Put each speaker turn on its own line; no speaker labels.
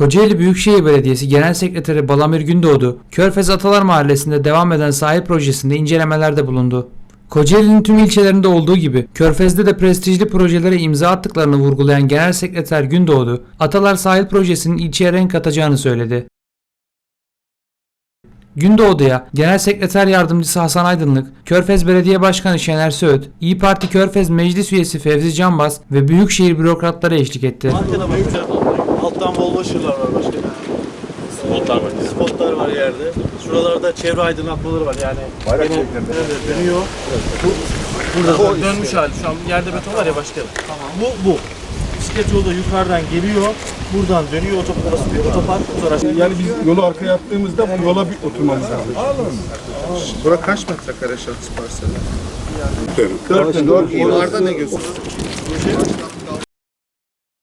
Kocaeli Büyükşehir Belediyesi Genel Sekreteri Balamir Gündoğdu, Körfez Atalar Mahallesi'nde devam eden sahil projesinde incelemelerde bulundu. Kocaeli'nin tüm ilçelerinde olduğu gibi Körfez'de de prestijli projelere imza attıklarını vurgulayan Genel Sekreter Gündoğdu, Atalar Sahil Projesi'nin ilçeye renk katacağını söyledi. Gündoğdu'ya Genel Sekreter Yardımcısı Hasan Aydınlık, Körfez Belediye Başkanı Şener Söğüt, İyi Parti Körfez Meclis Üyesi Fevzi Canbaz ve Büyükşehir bürokratları eşlik etti.
Antena var. Alttan Volvo ışıklar var başka. Spotlar var. Spotlar var yerde. Şuralarda çevre aydınlatmaları var yani.
Bayrak şeklinde.
Evet dönüyor. Bu, burada da dönmüş hali. Şu an yerde beton var ya başkanım. Bu bu. Bisiklet yolu da yukarıdan geliyor. Buradan dönüyor otopark. Burası bir otopark. Sonra
Yani biz yolu arkaya attığımızda bu yola bir oturmamız lazım.
Bura kaç metrekare şahıs parseli?
Dört, dört,
Yukarıda ne gözüküyor?